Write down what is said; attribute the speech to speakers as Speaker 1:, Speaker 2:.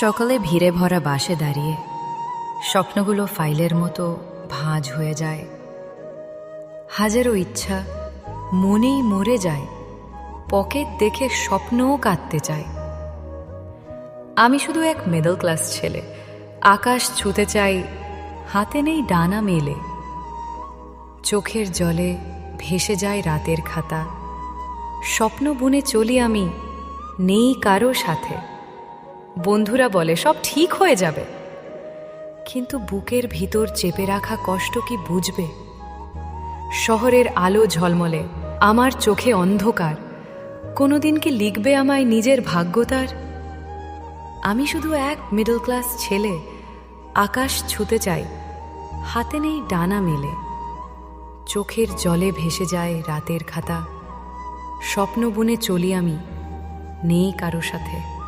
Speaker 1: সকালে ভিড়ে ভরা বাসে দাঁড়িয়ে স্বপ্নগুলো ফাইলের মতো ভাঁজ হয়ে যায়। হাজারো ইচ্ছা মনেই মরে যায়, পকেট দেখে স্বপ্নও কাঁদতে চায়। আমি শুধু এক মিডল ক্লাস ছেলে, আকাশ ছুতে চাই, হাতে নেই ডানা মেলে। চোখের জলে ভেসে যায় রাতের খাতা। স্বপ্ন বুনে চলি আমি, নেই কারও সাথে। বন্ধুরা বলে, সব ঠিক হয়ে যাবে। কিন্তু বুকের ভিতর চেপে রাখা কষ্ট কি বুঝবে? শহরের আলো ঝলমলে, আমার চোখে অন্ধকার। কোনোদিন কি লিখবে আমায় নিজের ভাগ্যতার আমি শুধু এক মিডল ক্লাস ছেলে, আকাশ ছুতে চাই, হাতে নেই ডানা মেলে। চোখের জলে ভেসে যায় রাতের খাতা স্বপ্ন বুনে চলি আমি, নেই কারও সাথে।